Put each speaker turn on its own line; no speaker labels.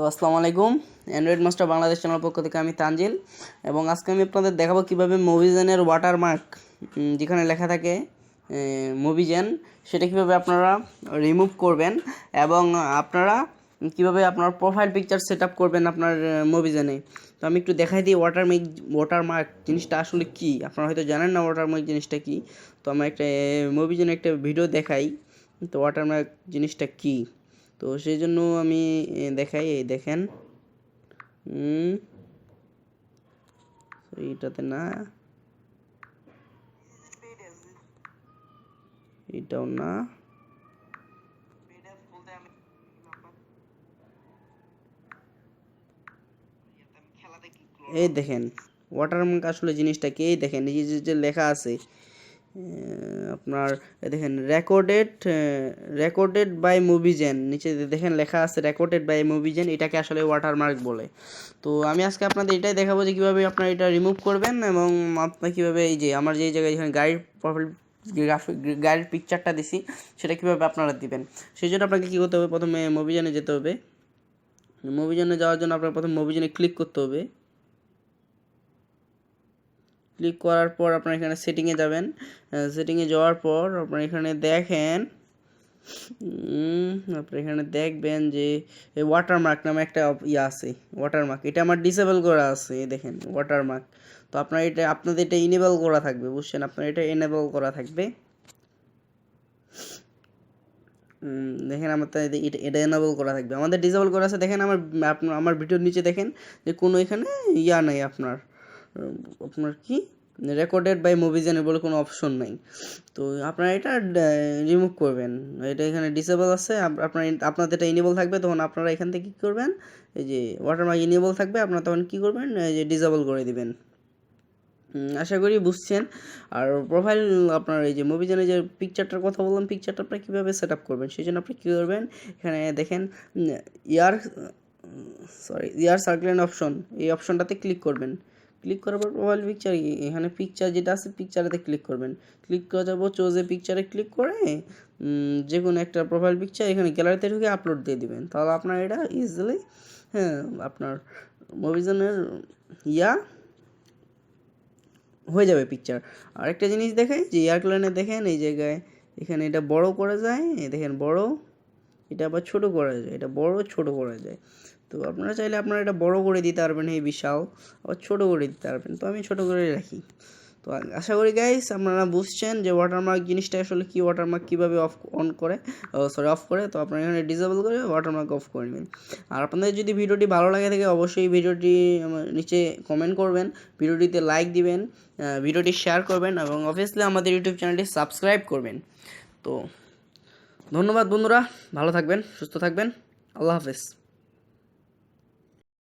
তো আসসালামু আলাইকুম। অ্যান্ড্রয়েড মাস্টার বাংলাদেশ চ্যানেল পক্ষ থেকে আমি তানজিল। এবং আজকে আমি আপনাদের দেখাবো কীভাবে মুভিজেনের ওয়াটারমার্ক যেখানে লেখা থাকে মুভিজেন সেটা কীভাবে আপনারা রিমুভ করবেন এবং আপনারা কীভাবে আপনার প্রোফাইল পিকচার সেট আপ করবেন আপনার মুভিজেনে তো আমি একটু দেখাই দিই ওয়াটারমার্ক ওয়াটারমার্ক জিনিসটা আসলে কী। আপনারা হয়তো জানেন না ওয়াটারমার্ক জিনিসটা কী। তো আমি একটা মুভিজেনে একটা ভিডিও দেখাই। তো ওয়াটারমার্ক জিনিসটা কী? তো সেই জন্য আমি দেখাই, এই দেখেন। এইটাতে না। এটাও না। এই দেখেন ওয়াটারমার্ক আসলে জিনিসটা কি? দেখেন, এই যে লেখা আছে আপনার দেখেন রেকর্ডেড রেকর্ডেড বাই মুভিজেন নিচে দেখেন লেখা আছে রেকর্ডেড বাই মুভিজেন এটাকে আসলে ওয়াটারমার্ক বলে। তো আমি আজকে আপনাদের এটাই দেখাবো যে কীভাবে আপনারা এটা রিমুভ করবেন এবং আপনার কীভাবে এই যে, আমার যে জায়গায় যেখানে গাড়ির প্রোফাইল গ্রাফিক গাড়ির পিকচারটা দিছি, সেটা কীভাবে আপনারা দিবেন। সেই জন্য আপনাকে কী করতে হবে? প্রথমে মুভিজনে যেতে হবে। মুভিজনে যাওয়ার জন্য আপনার প্রথমে মুভিজনে ক্লিক করতে হবে। ক্লিক করার পর আপনার এখানে সেটিংয়ে যাবেন। সেটিংয়ে যাওয়ার পর আপনার এখানে দেখেন উম, আপনি এখানে দেখবেন যে ওয়াটারমার্ক নামে একটা ইয়ে আছে ওয়াটারমার্ক এটা আমার ডিসেবল করা আছে দেখেন ওয়াটারমার্ক তো আপনার এটা আপনাদের এটা ইনেবল করা থাকবে বুঝছেন? আপনার এটা এনেবল করা থাকবে। দেখেন আমার এটা- এটা এনেবল করা থাকবে। আমাদের ডিসেবল করা আছে দেখেন আমার আপনার আমার ভিডিওর নিচে দেখেন যে কোনো এখানে ইয়া নেই আপনার। আপনার কি? রেকর্ডেড বাই মুভিজেনের বলে কোনো অপশন নাই। তো আপনারা এটা রিমুভ করবেন। এটা এখানে ডিসেবল আছে। আপ- আপনার আপনাদের এটা ইনেবল থাকবে, তখন আপনারা এখান থেকে কী করবেন? এই যে ওয়াটারমার্ক ইনেবল থাকবে, আপনারা তখন কী করবেন? এই যে ডিসেবল করে দিবেন। আশা করি বুঝছেন। আর প্রোফাইল আপনার এই যে মুভিজনে যে পিকচারটার কথা বললাম পিকচারটা আপনারা কীভাবে সেট আপ করবেন, সেই জন্য আপনি কী করবেন? এখানে দেখেন ইয়ার সরি ইয়ার সার্কেলেন অপশন এই অপশনটাতে ক্লিক করবেন। ক্লিক করার পর প্রোফাইল পিকচার এখানে পিকচার যেটা আছে পিকচারেতে ক্লিক করবেন। ক্লিক করে যাব চোজে পিকচারে ক্লিক করে যে কোনো একটা প্রোফাইল পিকচার এখানে গ্যালারিতে ঢুকে আপলোড দিয়ে দিবেন। তাহলে আপনার এটা ইজিলি হ্যাঁ আপনার মুভিজনের ইয়া হয়ে যাবে পিকচার আরেকটা জিনিস দেখাই যে এয়ারপ্লেনে দেখেন, এই জায়গায় এখানে এটা বড় করা যায়, দেখেন বড়, এটা আবার ছোট করা যায়, এটা বড়, ছোট করা যায়। তো আপনারা চাইলে আপনারা এটা বড় করে দিতে পারবেন, এই বিশাল। আবার ছোট করে দিতে পারবেন। তো আমি ছোট করে রাখি। তো আশা করি গাইস আপনারা বুঝছেন যে ওয়াটারমার্ক জিনিসটা আসলে কি ওয়াটারমার্ক কীভাবে অফ অন করে সরি অফ করে। তো আপনারা এখানে ডিসেবল করে ওয়াটারমার্ক অফ করে নেবেন। আর আপনাদের যদি ভিডিওটি ভালো লাগে থাকে, অবশ্যই ভিডিওটি নিচে কমেন্ট করবেন। ভিডিওটিতে লাইক দিবেন ভিডিওটি শেয়ার করবেন এবং অবভিয়াসলি আমাদের ইউটিউব চ্যানেলটি সাবস্ক্রাইব করবেন। তো ধন্যবাদ বন্ধুরা। ভালো থাকবেন, সুস্থ থাকবেন। আল্লাহ হাফেজ।